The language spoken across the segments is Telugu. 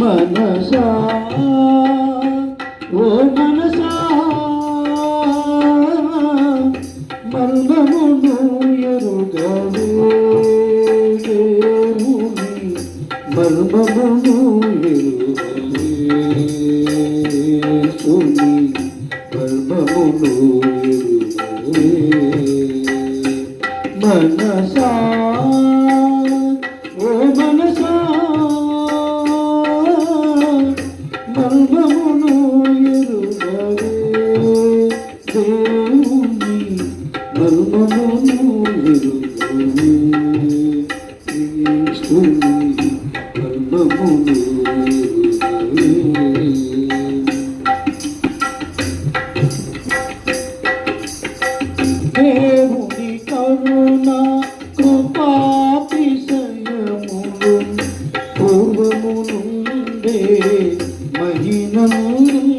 మనసా ఓ మనసా మర్మమును ఎరుగవే మర్మమును ఎరుగవే మర్మమును ఎరుగవే మనసా. మర్మమును ఎరుగవే దేవుని కరుణ కృపాతిశయములు పూర్వము నుండే మహినవే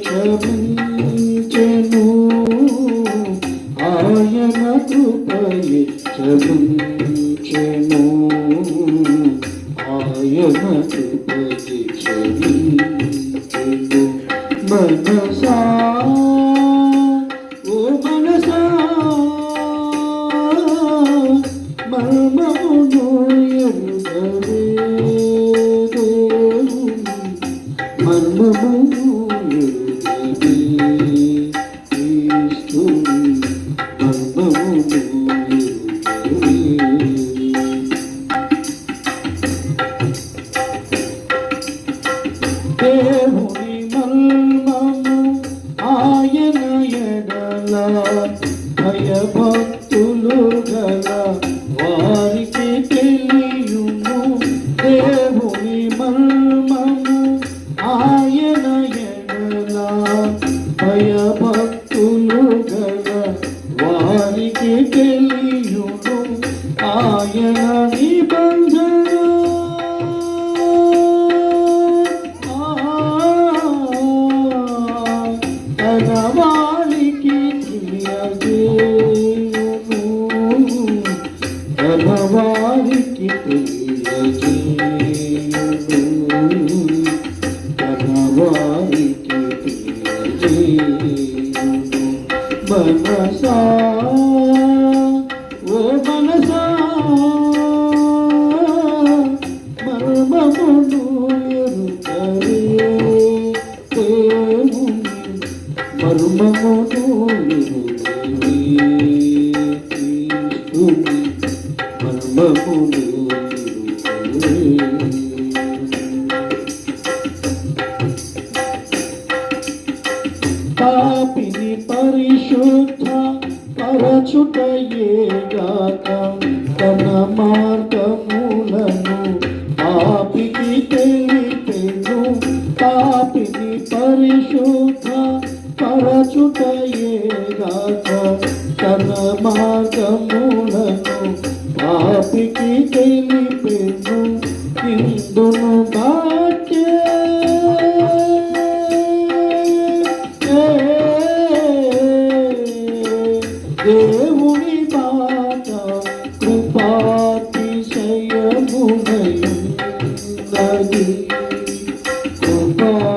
క్షమించెను ఆయన కృపయే క్షమించెను ఆయన కృపయే క్షమించెను మనసా ఓ మనసా మర్మమును ఎరుగవే దేవుని భక్తులు గల వారికి తెలియును దేవుని మర్మము ఆయన ఎడల భయభక్తులు గల వారికి తెలియ మర్మమును పాపిని పరిశుద్ధ పరచుటయేగాక తన మార్గములను పాపికి తెలిపెను పాపిని పరిశుద్ధ పరచుటయేగాక దేవుని బాట కృపాతిశయమునయున్నది కృపాతిశయమునయున్నది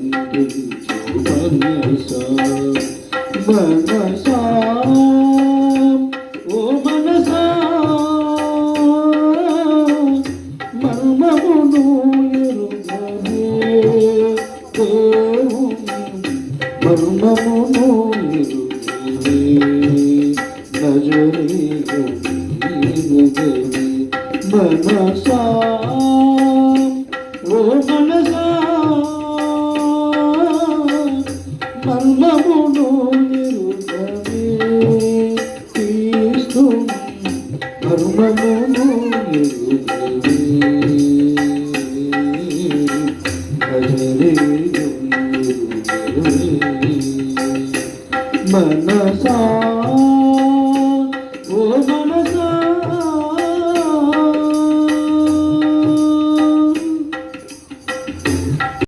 మనసా ఓ మనసా మర్మమును ఎరుగవే మర్మమును మనసా